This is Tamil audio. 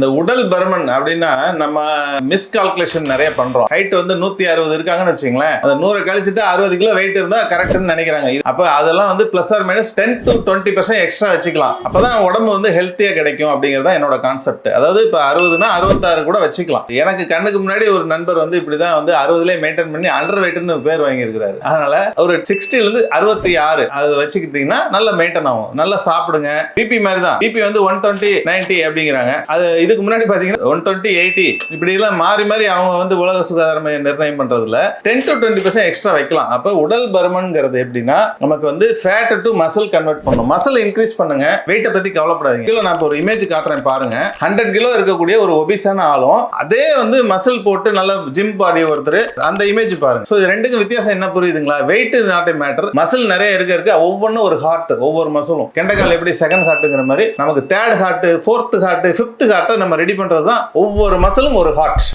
இந்த உடல் பருமன் அப்படின்னா நம்ம மிஸ்கால்குலேஷன் நிறைய பண்றோம். ஹைட் வந்து நூத்தி அறுபது இருக்காங்கன்னு வச்சுங்களேன் அந்த நூறு கழிச்சுட்டு அறுபது கிலோ வெயிட் இருந்தா கரெக்ட்னு நினைக்கிறாங்க. இது- அப்ப அதெல்லாம் வந்து plus or minus ten to twenty percent extra வச்சுக்கலாம். அப்பதான் உடம்பு வந்து ஹெல்த்தியா கிடைக்கும் அப்படிங்கிறது தான் என்னோட கான்செப்ட் அதாவது இப்ப அறுபதுனா அறுபத்தாறு கூட வச்சுக்கலாம். எனக்கு கண்ணுக்கு முன்னாடி ஒரு நண்பர் வந்து இப்படிதான் வந்து அறுபதுலேயே மெயின்டைன் பண்ணி அண்டர் வெயிட்னு பேர் வாங்கியிருக்கிறாரு. அதனால ஒரு சிக்ஸ்டில இருந்து அறுபத்தி ஆறு அது வச்சுக்கிட்டீங்கன்னா நல்ல மெயின்டைன் ஆகும். நல்லா சாப்பிடுங்க. பிபி மாதிரி தான். பிபி வந்து ஒன் டுவெண்ட்டி நைன்டி அப்படிங்கிறாங்க. அது இதுக்கு முன்னாடி பாத்தீங்கன்னா ஒன் டுவெண்ட்டி எயிட்டி இப்படி எல்லாம் மாறி மாறி அவங்க வந்து உலக சுகாதார மையம் நிர்ணயம் பண்றதுல ten to twenty percent extra வைக்கலாம். அப்ப உடல் பருமன்ங்கிறது எப்படின்னா நமக்கு வந்து ஃபேட் டு மசில் கன்வெர்ட் பண்ணும். மசில் இன்க்ரீஸ் பண்ணுங்க. வெயிட்டை பத்தி கவலைப்படாதீங்க. கிலோ நான் இப்போ ஒரு இமேஜ் காட்டுறேன் பாருங்க. ஹண்ட்ரட் கிலோ இருக்கக்கூடிய ஒரு ஒபிசான ஆளும் அதே வந்து மசில் போட்டு நல்ல ஜிம் பாடி ஒருத்தர் அந்த இமேஜ் பாருங்க. ஸோ இது ரெண்டுக்கும் வித்தியாசம் என்ன புரியுதுங்களா? வெயிட் நாட் மேட்டர் மசில் நிறைய இருக்க இருக்க ஒவ்வொன்றும் ஒரு ஹார்ட் ஒவ்வொரு மசிலும் கெண்டைக்கால் எப்படி செகண்ட் ஹார்ட்டுங்கிற மாதிரி நமக்கு third heart fourth heart fifth heart நம்ம ரெடி பண்றது தான் ஒவ்வொரு மசிலும் ஒரு ஹார்ட்